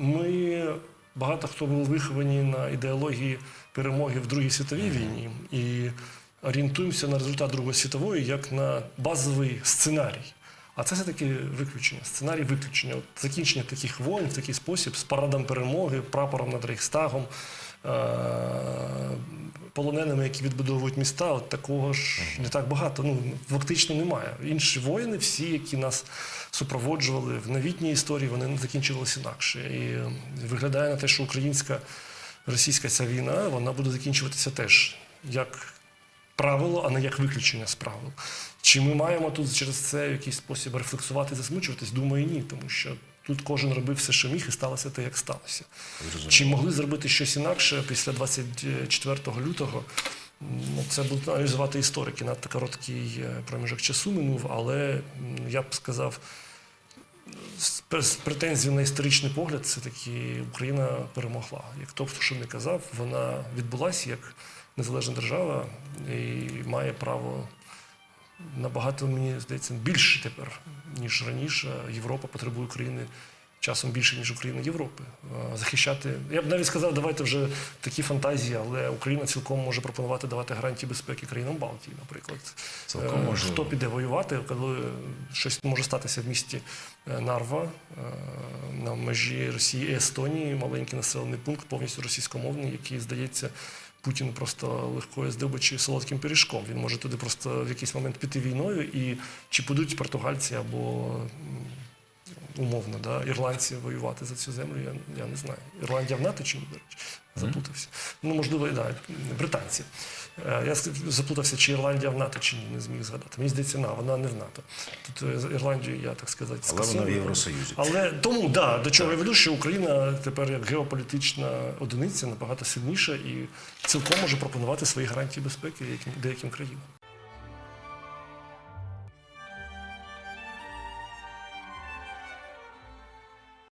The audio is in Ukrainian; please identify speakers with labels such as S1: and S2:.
S1: ми багато хто був виховані на ідеології перемоги в Другій світовій війні і орієнтуємося на результат Другої світової як на базовий сценарій. А це все-таки виключення, сценарій виключення. От закінчення таких воїн в такий спосіб з парадом перемоги, прапором над Рейхстагом, е- полоненими, які відбудовують міста, от такого ж не так багато. Ну фактично немає. Інші воїни, всі, які нас супроводжували в новітній історії, вони закінчувалися інакше. І е, виглядає на те, що українська російська ця війна вона буде закінчуватися теж як правило, а не як виключення з правил. Чи ми маємо тут через це в якийсь спосіб рефлексувати засмучуватись? Думаю, ні, тому що тут кожен робив все, що міг, і сталося те, як сталося. Чи могли зробити щось інакше після 24 лютого? Ну, це будуть аналізувати історики. Надто короткий е, проміжок часу минув, але я б сказав, з пр- на історичний погляд, це таки Україна перемогла. Як хто що не казав, вона відбулася як незалежна держава і має право набагато, мені здається, більше тепер, ніж раніше. Європа потребує України часом більше, ніж Україна Європи. Захищати. Я б навіть сказав, давайте вже такі фантазії, але Україна цілком може пропонувати давати гарантії безпеки країнам Балтії, наприклад.
S2: Цілком
S1: Е,
S2: можливо.
S1: Хто піде воювати, коли щось може статися в місті е, Нарва е, на межі Росії і Естонії, маленький населений пункт, повністю російськомовний, який здається. Путін просто легкою здобичі солодким пиріжком. Він може туди просто в якийсь момент піти війною, і чи підуть португальці або умовно, да, ірландці воювати за цю землю, я, я не знаю. Ірландія в НАТО чи ні, до речі? Заплутався. Ну, можливо, і да, британці. Е, Я заплутався, чи Ірландія в НАТО, чи ні, не зміг згадати. Мені здається, на, вона не в НАТО. Тут е, Ірландію, я так сказати,
S2: Але вона в. Євросоюзі.
S1: Але тому, да, до чого я веду, що Україна тепер як геополітична одиниця набагато сильніша і цілком може пропонувати свої гарантії безпеки деяким країнам.